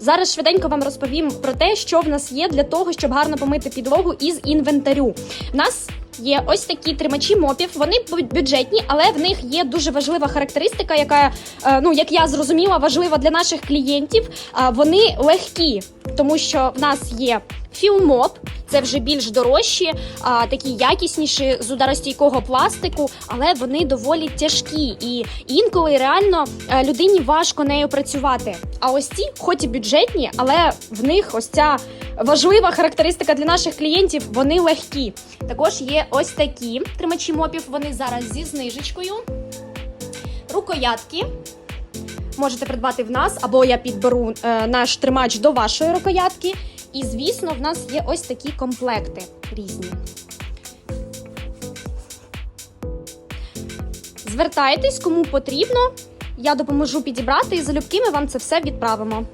Зараз швиденько вам розповім про те, що в нас є для того, щоб гарно помити підлогу із інвентарю. В нас є ось такі тримачі мопів. Вони бю- бюджетні, але в них є дуже важлива характеристика, яка, е, ну як я зрозуміла, важлива для наших клієнтів. Вони легкі, тому що в нас є філмоп. Це вже більш дорожчі, а, такі якісніші з ударостійкого пластику, але вони доволі тяжкі і інколи реально е, людині важко нею працювати. А ось ці, хоч і бюджетні, але в них ось ця важлива характеристика для наших клієнтів. Вони легкі. Також є ось такі тримачі мопів. Вони зараз зі знижечкою. Рукоятки. Можете придбати в нас, або я підберу е, наш тримач до вашої рукоятки. І, звісно, в нас є ось такі комплекти різні. Звертайтесь, кому потрібно. Я допоможу підібрати і залюбки ми вам це все відправимо.